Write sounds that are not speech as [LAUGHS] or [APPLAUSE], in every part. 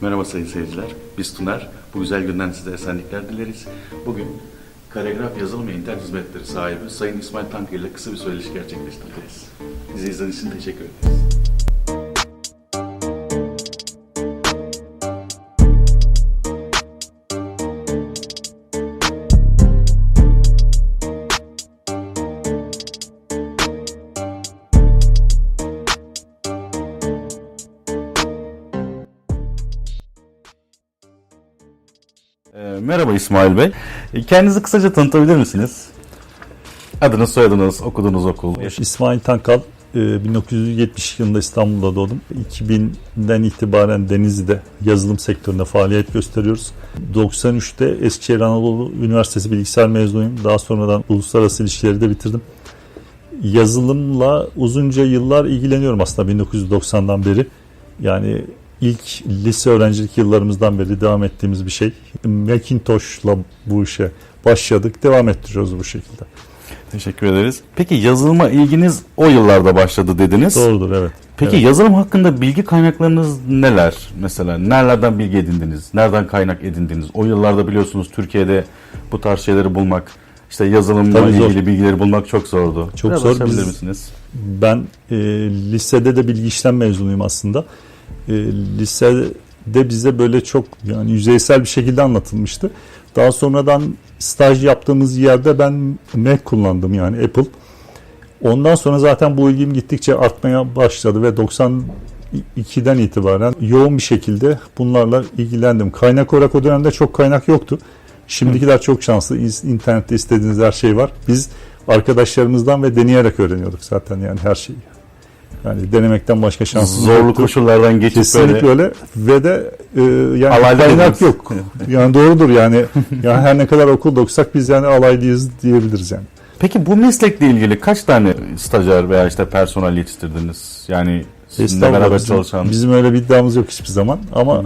Merhaba sayın seyirciler. Biz Tuner. Bu güzel günden size esenlikler dileriz. Bugün Kalegraf Yazılım ve İnternet Hizmetleri sahibi Sayın İsmail Tankı ile kısa bir söyleşi gerçekleştireceğiz. Bizi izlediğiniz için teşekkür ederiz. Merhaba İsmail Bey. Ee, Kendinizi kısaca tanıtabilir misiniz? Adınız, soyadınız, okuduğunuz okul. İsmail Tankal, e, 1970 yılında İstanbul'da doğdum. 2000'den itibaren Denizli'de yazılım sektöründe faaliyet gösteriyoruz. 93'te Eskişehir Anadolu Üniversitesi bilgisayar mezunuyum. Daha sonradan uluslararası ilişkileri de bitirdim. Yazılımla uzunca yıllar ilgileniyorum aslında 1990'dan beri. Yani ilk lise öğrencilik yıllarımızdan beri devam ettiğimiz bir şey. Macintosh'la bu işe başladık, devam ettiriyoruz bu şekilde. Teşekkür ederiz. Peki yazılıma ilginiz o yıllarda başladı dediniz. Doğrudur, evet. Peki Evet. yazılım hakkında bilgi kaynaklarınız neler? Mesela nerelerden bilgi edindiniz? Nereden kaynak edindiniz? O yıllarda biliyorsunuz Türkiye'de bu tarz şeyleri bulmak, işte yazılımla Tabii zor. ilgili bilgileri bulmak çok zordu. Çok Biraz zor. Biz- misiniz? Ben e, lisede de bilgi işlem mezunuyum aslında. E, lisede bize böyle çok yani yüzeysel bir şekilde anlatılmıştı. Daha sonradan staj yaptığımız yerde ben Mac kullandım yani Apple. Ondan sonra zaten bu ilgim gittikçe artmaya başladı ve 92'den itibaren yoğun bir şekilde bunlarla ilgilendim. Kaynak olarak o dönemde çok kaynak yoktu. Şimdikiler çok şanslı. İn- İnternette istediğiniz her şey var. Biz arkadaşlarımızdan ve deneyerek öğreniyorduk zaten yani her şeyi. Yani denemekten başka şansımız Zorlu yoktu. koşullardan geçip Kesinlikle böyle öyle ve de e, yani Alaylı kaynak yok. Yani doğrudur yani. yani her ne kadar okulda okusak biz yani alaylıyız diyebiliriz yani. Peki bu meslekle ilgili kaç tane stajyer veya işte personel yetiştirdiniz? Yani sizinle beraber bizim, çalışan. bizim öyle bir iddiamız yok hiçbir zaman ama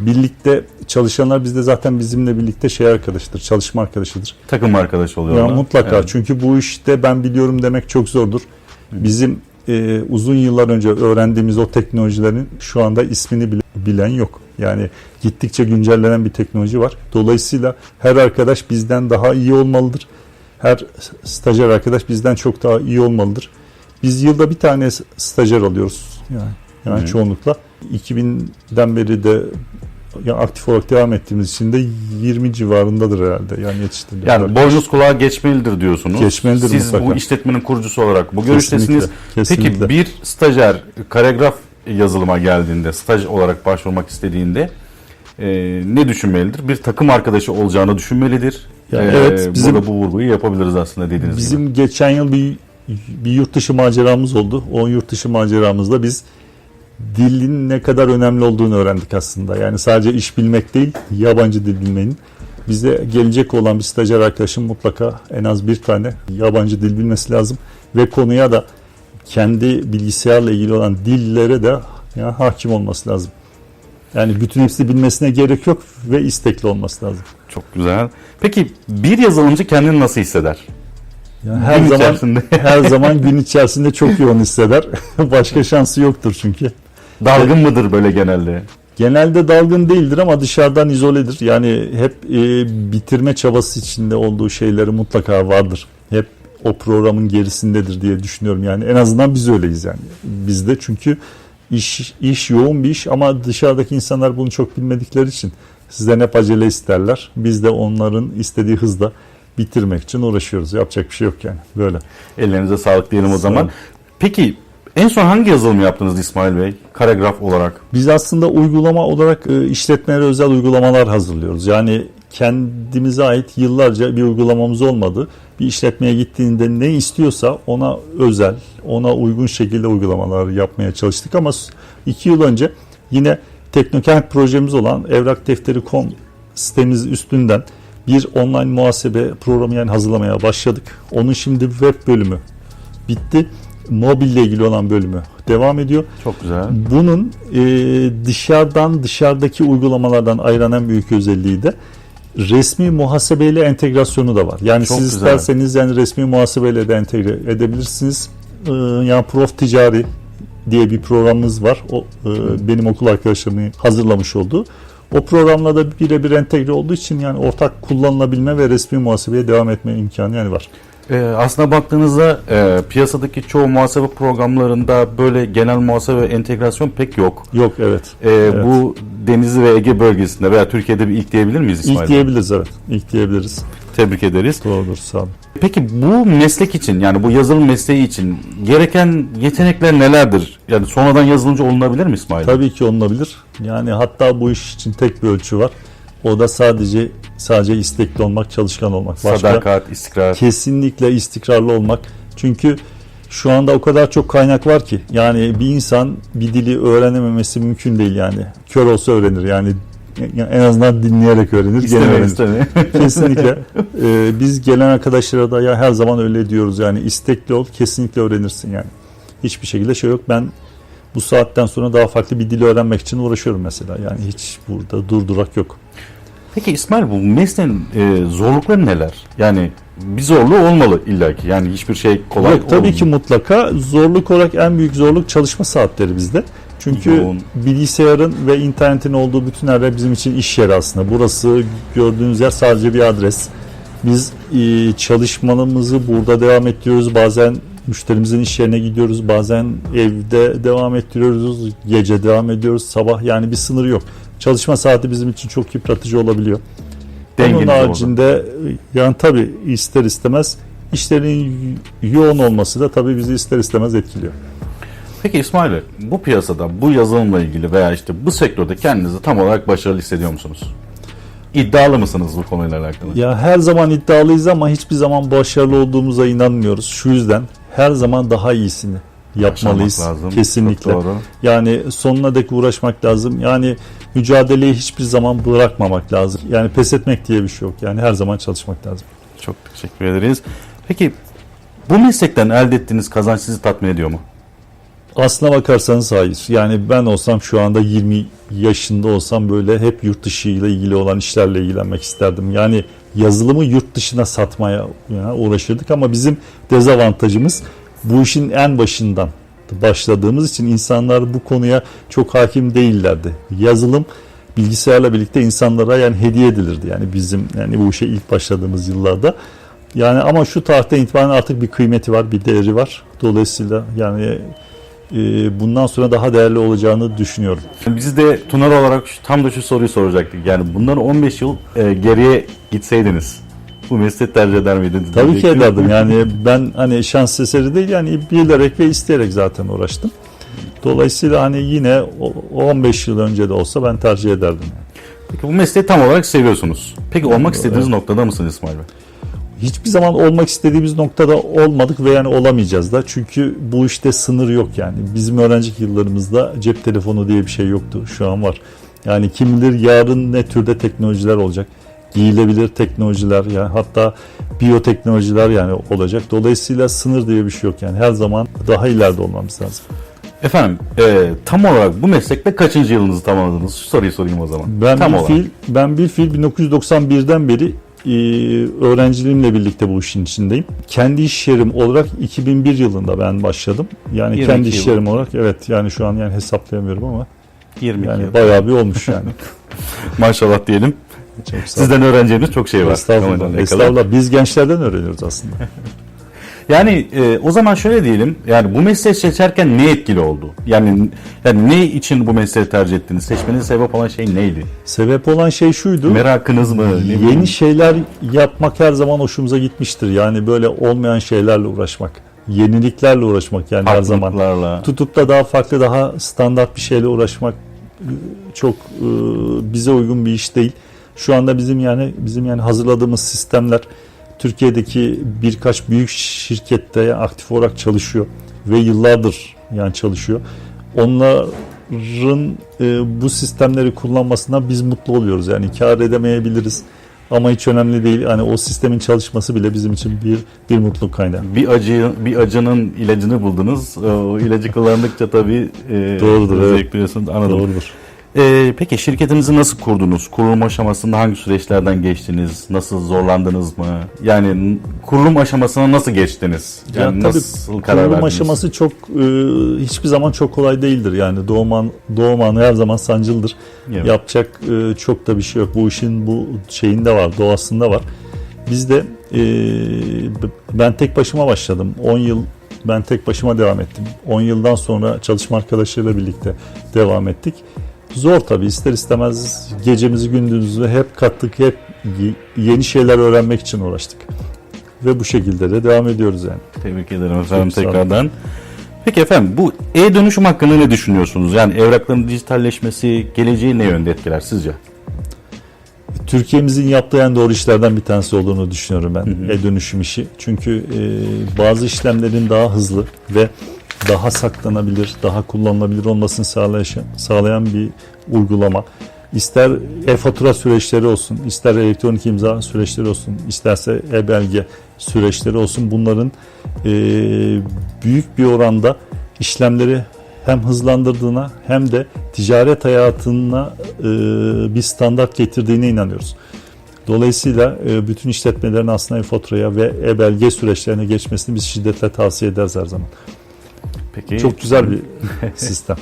birlikte çalışanlar bizde zaten bizimle birlikte şey arkadaşıdır, çalışma arkadaşıdır. takım arkadaş oluyorlar. Ya mutlaka Evet. çünkü bu işte ben biliyorum demek çok zordur. Bizim e, uzun yıllar önce öğrendiğimiz o teknolojilerin şu anda ismini bile- bilen yok. Yani gittikçe güncellenen bir teknoloji var. Dolayısıyla her arkadaş bizden daha iyi olmalıdır. Her stajyer arkadaş bizden çok daha iyi olmalıdır. Biz yılda bir tane stajyer alıyoruz. Yani, yani çoğunlukla. 2000'den beri de ya aktif olarak devam ettiğimiz için de 20 civarındadır herhalde. Yani yetiştiriliyor. Yani boynuz kulağa geçmelidir diyorsunuz. Geçmelidir Siz mutlaka. bu işletmenin kurucusu olarak bu görüştesiniz. Kesinlikle, Peki bir stajyer karegraf yazılıma geldiğinde, staj olarak başvurmak istediğinde e, ne düşünmelidir? Bir takım arkadaşı olacağını düşünmelidir. Ya E, evet, bizim- burada bu vurguyu yapabiliriz aslında dediğiniz gibi. Bizim geçen yıl bir bir yurt dışı maceramız oldu. O yurt dışı maceramızda biz dilin ne kadar önemli olduğunu öğrendik aslında. Yani sadece iş bilmek değil, yabancı dil bilmenin. Bize gelecek olan bir stajyer arkadaşım mutlaka en az bir tane yabancı dil bilmesi lazım. Ve konuya da kendi bilgisayarla ilgili olan dillere de ya, hakim olması lazım. Yani bütün hepsini bilmesine gerek yok ve istekli olması lazım. Çok güzel. Peki bir yazılımcı kendini nasıl hisseder? Yani her Gün zaman içerisinde. her zaman gün içerisinde çok yoğun hisseder. [LAUGHS] Başka şansı yoktur çünkü. Dalgın mıdır böyle genelde? Genelde dalgın değildir ama dışarıdan izoledir. Yani hep e, bitirme çabası içinde olduğu şeyleri mutlaka vardır. Hep o programın gerisindedir diye düşünüyorum. Yani en azından biz öyleyiz yani. Bizde çünkü iş iş yoğun bir iş ama dışarıdaki insanlar bunu çok bilmedikleri için sizden hep acele isterler. Biz de onların istediği hızda bitirmek için uğraşıyoruz. Yapacak bir şey yok yani. Böyle. Ellerinize sağlık diyelim o zaman. Peki en son hangi yazılım yaptınız İsmail Bey? Karegraf olarak. Biz aslında uygulama olarak e, işletmelere özel uygulamalar hazırlıyoruz. Yani kendimize ait yıllarca bir uygulamamız olmadı. Bir işletmeye gittiğinde ne istiyorsa ona özel, ona uygun şekilde uygulamalar yapmaya çalıştık. Ama iki yıl önce yine Teknokent projemiz olan evrakdefteri.com sitemiz üstünden bir online muhasebe programı yani hazırlamaya başladık. Onun şimdi web bölümü bitti. Mobille ilgili olan bölümü devam ediyor. Çok güzel. Bunun e, dışarıdan dışarıdaki uygulamalardan ayıran en büyük özelliği de resmi muhasebeyle entegrasyonu da var. Yani Çok siz güzel. isterseniz yani resmi muhasebeyle de entegre edebilirsiniz. E, yani prof ticari diye bir programımız var. O e, benim okul arkadaşlarımın hazırlamış olduğu. O programla da birebir entegre olduğu için yani ortak kullanılabilme ve resmi muhasebeye devam etme imkanı yani var. Ee, aslında baktığınızda e, piyasadaki çoğu muhasebe programlarında böyle genel muhasebe ve entegrasyon pek yok. Yok evet. Ee, Evet. Bu Denizli ve Ege bölgesinde veya Türkiye'de bir ilk diyebilir miyiz İsmail? İlk diyebiliriz evet. İlk diyebiliriz. Tebrik ederiz. Doğrudur sağ olun. Peki bu meslek için yani bu yazılım mesleği için gereken yetenekler nelerdir? Yani sonradan yazılımcı olunabilir mi İsmail? Tabii ki olunabilir. Yani hatta bu iş için tek bir ölçü var. O da sadece sadece istekli olmak, çalışkan olmak. Başka Sadakat, istikrar. kesinlikle istikrarlı olmak. Çünkü şu anda o kadar çok kaynak var ki yani bir insan bir dili öğrenememesi mümkün değil yani. Kör olsa öğrenir yani en azından dinleyerek öğrenir. İstemeyiz tabii. [LAUGHS] Kesinlikle. Ee, biz gelen arkadaşlara da ya her zaman öyle diyoruz yani istekli ol kesinlikle öğrenirsin yani. Hiçbir şekilde şey yok. Ben bu saatten sonra daha farklı bir dili öğrenmek için uğraşıyorum mesela. Yani hiç burada durdurak yok. Peki İsmail bu mesleğin e, zorlukları neler? Yani bir zorluğu olmalı illaki. Yani hiçbir şey kolay Yok tabii olmuyor. ki mutlaka zorluk olarak en büyük zorluk çalışma saatleri bizde. Çünkü Yoğun. bilgisayarın ve internetin olduğu bütün her yer bizim için iş yeri aslında. Burası gördüğünüz yer sadece bir adres. Biz e, çalışmalarımızı burada devam ettiriyoruz. Bazen müşterimizin iş yerine gidiyoruz. Bazen evde devam ettiriyoruz. Gece devam ediyoruz. Sabah yani bir sınır yok. Çalışma saati bizim için çok yıpratıcı olabiliyor. Onun Dengeniz orada. haricinde yani tabii ister istemez işlerin yoğun olması da tabii bizi ister istemez etkiliyor. Peki İsmail Bey, bu piyasada bu yazılımla ilgili veya işte bu sektörde kendinizi tam olarak başarılı hissediyor musunuz? İddialı mısınız bu konuyla alakalı? Ya her zaman iddialıyız ama hiçbir zaman başarılı olduğumuza inanmıyoruz. Şu yüzden her zaman daha iyisini yapmalıyız. Yaşamak lazım. Kesinlikle. Çok doğru. Yani sonuna dek uğraşmak lazım. Yani mücadeleyi hiçbir zaman bırakmamak lazım. Yani pes etmek diye bir şey yok. Yani her zaman çalışmak lazım. Çok teşekkür ederiz. Peki bu meslekten elde ettiğiniz kazanç sizi tatmin ediyor mu? Aslına bakarsanız hayır. Yani ben olsam şu anda 20 yaşında olsam böyle hep yurt dışı ile ilgili olan işlerle ilgilenmek isterdim. Yani yazılımı yurt dışına satmaya uğraşırdık ama bizim dezavantajımız bu işin en başından başladığımız için insanlar bu konuya çok hakim değillerdi. Yazılım bilgisayarla birlikte insanlara yani hediye edilirdi. Yani bizim yani bu işe ilk başladığımız yıllarda. Yani ama şu tarihten itibaren artık bir kıymeti var, bir değeri var. Dolayısıyla yani bundan sonra daha değerli olacağını düşünüyorum. Biz de Tunar olarak tam da şu soruyu soracaktık. Yani bundan 15 yıl e, geriye gitseydiniz bu mesleği tercih eder miydiniz? Tabii ki ederdim. Yani ben hani şans eseri değil yani bilerek ve isteyerek zaten uğraştım. Dolayısıyla hani yine o- o 15 yıl önce de olsa ben tercih ederdim. Peki bu mesleği tam olarak seviyorsunuz. Peki olmak istediğiniz noktada mısınız İsmail Bey? Hiçbir zaman olmak istediğimiz noktada olmadık ve yani olamayacağız da. Çünkü bu işte sınır yok yani. Bizim öğrencilik yıllarımızda cep telefonu diye bir şey yoktu. Şu an var. Yani kim bilir yarın ne türde teknolojiler olacak. Giyilebilir teknolojiler yani hatta biyoteknolojiler yani olacak. Dolayısıyla sınır diye bir şey yok yani. Her zaman daha ileride olmamız lazım. Efendim e, tam olarak bu meslekte kaçıncı yılınızı tamamladınız? Şu soruyu sorayım o zaman. Ben tam bir olarak. fil ben bir fil 1991'den beri e, öğrenciliğimle birlikte bu işin içindeyim. Kendi iş yerim olarak 2001 yılında ben başladım. Yani 22 kendi iş yerim olarak evet yani şu an yani hesaplayamıyorum ama 22 yani yıl. bayağı bir olmuş [LAUGHS] yani. Maşallah diyelim. Çok. Sizden öğreneceğimiz çok şey var. Estağfurullah. Estağfurullah. Biz gençlerden öğreniyoruz aslında. [LAUGHS] Yani e, o zaman şöyle diyelim. Yani bu mesleği seçerken ne etkili oldu? Yani yani ne için bu mesleği tercih ettiniz? Seçmenize sebep olan şey neydi? Sebep olan şey şuydu. Merakınız mı? Ne bileyim? Yeni şeyler yapmak her zaman hoşumuza gitmiştir. Yani böyle olmayan şeylerle uğraşmak. Yeniliklerle uğraşmak yani her zaman. Tutup da daha farklı daha standart bir şeyle uğraşmak e, çok e, bize uygun bir iş değil. Şu anda bizim yani bizim yani hazırladığımız sistemler Türkiye'deki birkaç büyük şirkette aktif olarak çalışıyor ve yıllardır yani çalışıyor. Onların e, bu sistemleri kullanmasına biz mutlu oluyoruz. Yani kar edemeyebiliriz ama hiç önemli değil. Yani o sistemin çalışması bile bizim için bir bir mutluluk kaynağı. Bir acı bir acının ilacını buldunuz. O ilacı kullandıkça tabii e, Doğrudur, evet. Anladım. Doğrudur. Ee, peki şirketinizi nasıl kurdunuz? Kurulum aşamasında hangi süreçlerden geçtiniz? Nasıl zorlandınız mı? Yani kurulum aşamasına nasıl geçtiniz? Yani Ya tabii nasıl karar kurulum verdiniz? aşaması çok e, hiçbir zaman çok kolay değildir. Yani doğum, an, doğum anı her zaman sancılıdır. Evet. Yapacak e, çok da bir şey yok. Bu işin bu şeyinde var, doğasında var. Biz de e, ben tek başıma başladım. 10 yıl ben tek başıma devam ettim. 10 yıldan sonra çalışma arkadaşlarıyla birlikte devam ettik. Zor tabii ister istemez gecemizi gündüzümüzü hep kattık, hep yeni şeyler öğrenmek için uğraştık. Ve bu şekilde de devam ediyoruz yani. Tebrik ederim efendim Çok tekrardan. Peki efendim bu e-dönüşüm hakkında ne düşünüyorsunuz? Yani evrakların dijitalleşmesi geleceği ne yönde etkiler sizce? Türkiye'mizin yaptığı en doğru işlerden bir tanesi olduğunu düşünüyorum ben e-dönüşüm işi. Çünkü e, bazı işlemlerin daha hızlı ve daha saklanabilir, daha kullanılabilir olmasını sağlayan, sağlayan bir uygulama. İster e-fatura süreçleri olsun, ister elektronik imza süreçleri olsun, isterse e-belge süreçleri olsun bunların e, büyük bir oranda işlemleri hem hızlandırdığına hem de ticaret hayatına e, bir standart getirdiğine inanıyoruz. Dolayısıyla e, bütün işletmelerin aslında e-faturaya ve e-belge süreçlerine geçmesini biz şiddetle tavsiye ederiz her zaman. Peki Çok güzel bir [LAUGHS] sistem.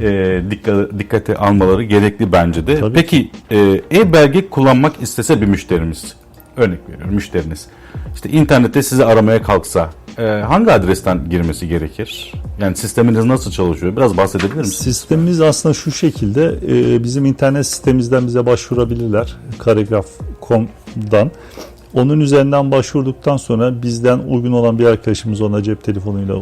e, dikkat, dikkate almaları gerekli bence de. Tabii Peki e, e-belge kullanmak istese bir müşterimiz, örnek veriyorum müşteriniz. İşte internette sizi aramaya kalksa e, hangi adresten girmesi gerekir? Yani sisteminiz nasıl çalışıyor? Biraz bahsedebilir misiniz? Sistemimiz aslında şu şekilde e, bizim internet sitemizden bize başvurabilirler. Karagraf.com'dan. Onun üzerinden başvurduktan sonra bizden uygun olan bir arkadaşımız ona cep telefonuyla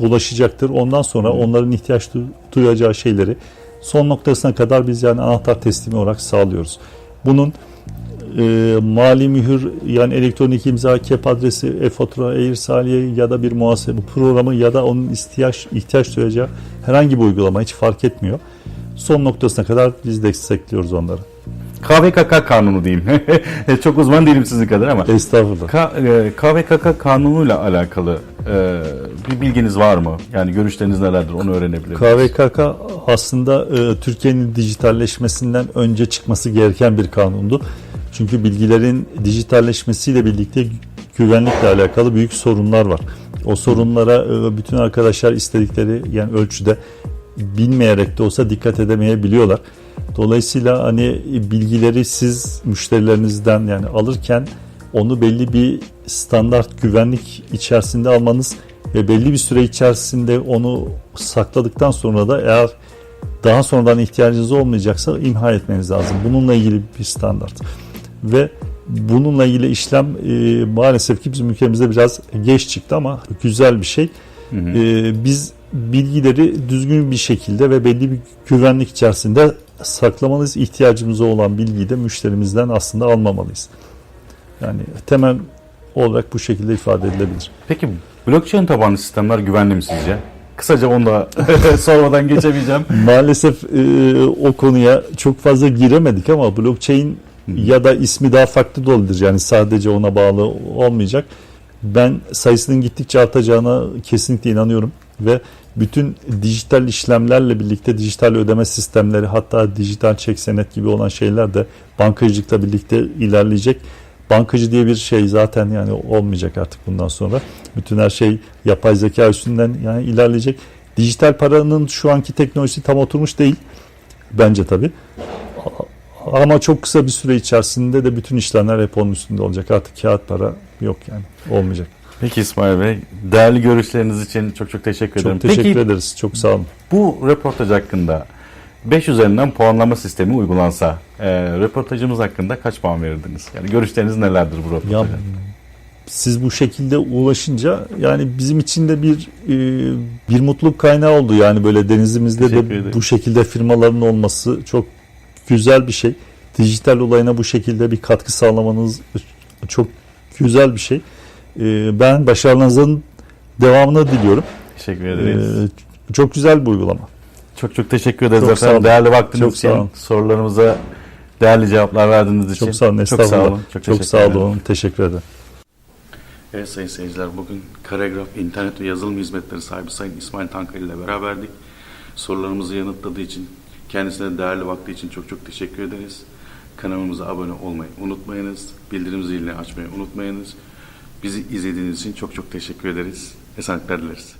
ulaşacaktır. Ondan sonra onların ihtiyaç du- duyacağı şeyleri son noktasına kadar biz yani anahtar teslimi olarak sağlıyoruz. Bunun e, mali mühür yani elektronik imza, kep adresi, e-fatura, e-irsaliye ya da bir muhasebe programı ya da onun ihtiyaç ihtiyaç duyacağı herhangi bir uygulama hiç fark etmiyor. Son noktasına kadar biz destekliyoruz onları. KVKK kanunu diyeyim. [LAUGHS] Çok uzman değilim sizin kadar ama. Estağfurullah. K, e, KVKK kanunuyla alakalı e, bir bilginiz var mı? Yani görüşleriniz nelerdir onu öğrenebilir miyiz? KVKK aslında e, Türkiye'nin dijitalleşmesinden önce çıkması gereken bir kanundu. Çünkü bilgilerin dijitalleşmesiyle birlikte güvenlikle alakalı büyük sorunlar var. O sorunlara e, bütün arkadaşlar istedikleri yani ölçüde bilmeyerek de olsa dikkat edemeyebiliyorlar. Dolayısıyla hani bilgileri siz müşterilerinizden yani alırken onu belli bir standart güvenlik içerisinde almanız ve belli bir süre içerisinde onu sakladıktan sonra da eğer daha sonradan ihtiyacınız olmayacaksa imha etmeniz lazım. Bununla ilgili bir standart. Ve bununla ilgili işlem e, maalesef ki bizim ülkemizde biraz geç çıktı ama güzel bir şey. Hı hı. E, biz bilgileri düzgün bir şekilde ve belli bir güvenlik içerisinde saklamalıyız. İhtiyacımız olan bilgiyi de müşterimizden aslında almamalıyız. Yani temel olarak bu şekilde ifade edilebilir. Peki blockchain tabanlı sistemler güvenli mi sizce? Kısaca onu da [LAUGHS] sormadan geçemeyeceğim. Maalesef e, o konuya çok fazla giremedik ama blockchain ya da ismi daha farklı da olabilir. Yani sadece ona bağlı olmayacak. Ben sayısının gittikçe artacağına kesinlikle inanıyorum ve bütün dijital işlemlerle birlikte dijital ödeme sistemleri hatta dijital çek senet gibi olan şeyler de bankacılıkla birlikte ilerleyecek. Bankacı diye bir şey zaten yani olmayacak artık bundan sonra. Bütün her şey yapay zeka üstünden yani ilerleyecek. Dijital paranın şu anki teknolojisi tam oturmuş değil. Bence tabii. Ama çok kısa bir süre içerisinde de bütün işlemler hep onun üstünde olacak. Artık kağıt para yok yani. Olmayacak. Peki İsmail Bey, değerli görüşleriniz için çok çok teşekkür ederim. Çok teşekkür Peki ederiz. Çok sağ olun. bu röportaj hakkında 5 üzerinden puanlama sistemi uygulansa e, röportajımız hakkında kaç puan verirdiniz? Yani görüşleriniz nelerdir bu Ya röportaja? siz bu şekilde ulaşınca yani bizim için de bir e, bir mutluluk kaynağı oldu. Yani böyle denizimizde de bu şekilde firmaların olması çok güzel bir şey. Dijital olayına bu şekilde bir katkı sağlamanız çok güzel bir şey. E, ben başarılarınızın devamını diliyorum. Teşekkür ederiz. E, çok güzel bir uygulama. çok çok teşekkür ederiz çok sağ efendim. olun. Değerli vaktiniz Çok sağ için, olun. sorularımıza değerli cevaplar verdiğiniz için. Çok sağ olun. Çok sağ olun. Çok, Çok, sağ ederim. olun. Teşekkür ederim. Evet sayın seyirciler bugün Karegraf internet ve yazılım hizmetleri sahibi Sayın İsmail Tanka ile beraberdik. Sorularımızı yanıtladığı için Kendisine değerli vakti için çok çok teşekkür ederiz. Kanalımıza abone olmayı unutmayınız. Bildirim zilini açmayı unutmayınız. Bizi izlediğiniz için çok çok teşekkür ederiz. Esenlikler dileriz.